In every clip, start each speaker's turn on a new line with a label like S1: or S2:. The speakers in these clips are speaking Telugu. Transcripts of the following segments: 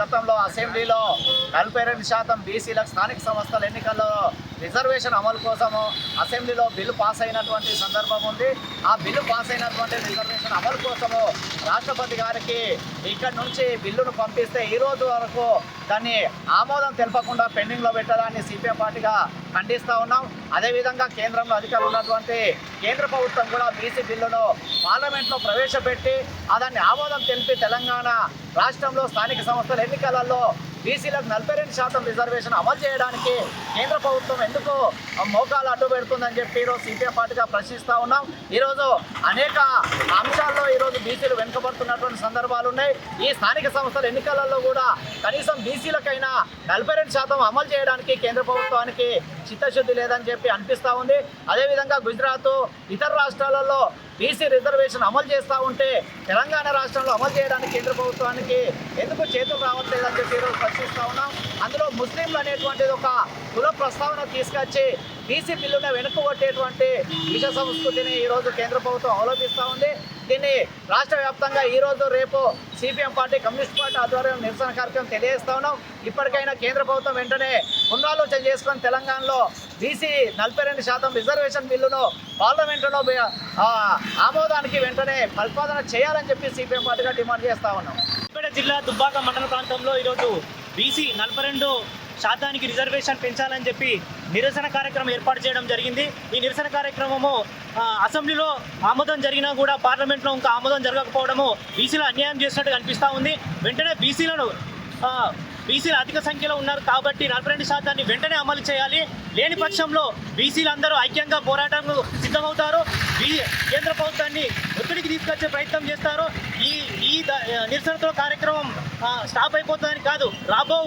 S1: గతంలో అసెంబ్లీలో నలభై రెండు శాతం బీసీలకు స్థానిక సంస్థల ఎన్నికల్లో రిజర్వేషన్ అమలు కోసము అసెంబ్లీలో బిల్లు పాస్ అయినటువంటి సందర్భం ఉంది. ఆ బిల్లు పాస్ అయినటువంటి రిజర్వేషన్ అమలు కోసము రాష్ట్రపతి గారికి ఇక్కడి నుంచి బిల్లును పంపిస్తే ఈ రోజు వరకు దాన్ని ఆమోదం తెలపకుండా పెండింగ్లో పెట్టడాన్ని సిపిఎం పార్టీగా ఖండిస్తూ ఉన్నాం. అదేవిధంగా కేంద్రంలో అధికారులు ఉన్నటువంటి కేంద్ర ప్రభుత్వం కూడా బీసీ బిల్లును పార్లమెంట్లో ప్రవేశపెట్టి దాన్ని ఆమోదం తెలిపి తెలంగాణ రాష్ట్రంలో స్థానిక సంస్థలు ఎన్నికలలో బీసీలకు నలభై రెండు శాతం రిజర్వేషన్ అమలు చేయడానికి కేంద్ర ప్రభుత్వం ఎందుకు మోకాలు అడ్డు పెడుతుందని చెప్పి ఈరోజు సిపిఎం పార్టీగా ప్రశ్నిస్తూ ఉన్నాం. ఈరోజు అనేక అంశాల్లో ఈరోజు బీసీలు వెనుకబడుతున్నటువంటి సందర్భాలు ఉన్నాయి. ఈ స్థానిక సంస్థల ఎన్నికలలో కూడా కనీసం బీసీలకైనా నలభై రెండు శాతం అమలు చేయడానికి కేంద్ర ప్రభుత్వానికి చిత్తశుద్ధి లేదని చెప్పి అనిపిస్తూ ఉంది. అదేవిధంగా గుజరాత్ ఇతర రాష్ట్రాలలో బీసీ రిజర్వేషన్ అమలు చేస్తూ ఉంటే తెలంగాణ రాష్ట్రంలో అమలు చేయడానికి కేంద్ర ప్రభుత్వానికి ఎందుకు చేతులు రావట్లేదని చెప్పి ఈరోజు ప్రశ్నిస్తూ ఉన్నాం. అందులో ముస్లింలు అనేటువంటిది ఒక కుల ప్రస్తావన తీసుకొచ్చి బీసీ బిల్లును వెనుకగొట్టేటువంటి విష సంస్కృతిని ఈరోజు కేంద్ర ప్రభుత్వం అవలంబిస్తూ ఉంది. దీన్ని రాష్ట్ర వ్యాప్తంగా ఈరోజు రేపు సిపిఎం పార్టీ కమ్యూనిస్ట్ పార్టీ ఆధ్వర్యం నిరసన కార్యక్రమం తెలియజేస్తా ఉన్నాం. ఇప్పటికైనా కేంద్ర ప్రభుత్వం వెంటనే పునరాలోచన చేసుకొని తెలంగాణలో బీసీ నలభై రెండు శాతం రిజర్వేషన్ బిల్లును పార్లమెంటులో ఆమోదానికి వెంటనే పరిపాలన చేయాలని చెప్పి సిపిఎం పార్టీగా డిమాండ్ చేస్తా ఉన్నాం.
S2: జిల్లా దుబ్బాక మండల ప్రాంతంలో ఈరోజు బీసీ నలభై రెండు శాతానికి రిజర్వేషన్ పెంచాలని చెప్పి నిరసన కార్యక్రమం ఏర్పాటు చేయడం జరిగింది. ఈ నిరసన కార్యక్రమము అసెంబ్లీలో ఆమోదం జరిగినా కూడా పార్లమెంట్లో ఇంకా ఆమోదం జరగకపోవడము బీసీలు అన్యాయం చేసినట్టు కనిపిస్తూ ఉంది. వెంటనే బీసీలను బీసీలు అధిక సంఖ్యలో ఉన్నారు కాబట్టి నలభై రెండు శాతాన్ని వెంటనే అమలు చేయాలి. లేని పక్షంలో బీసీలు అందరూ ఐక్యంగా పోరాటం సిద్ధమవుతారు. కేంద్ర ప్రభుత్వాన్ని ఒత్తిడికి తీసుకొచ్చే ప్రయత్నం చేస్తారు. ఈ ఈ నిరసనతో కార్యక్రమం స్టాప్ అయిపోతుందని కాదు రాబో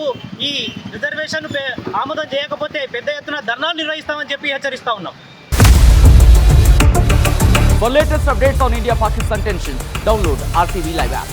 S2: ఈ రిజర్వేషన్ పే- ఆమోదం చేయకపోతే పెద్ద ఎత్తున ధర్నాలు నిర్వహిస్తామని చెప్పి హెచ్చరిస్తా ఉన్నాం
S3: For latest updates on India Pakistan tensions, download RTV Live app.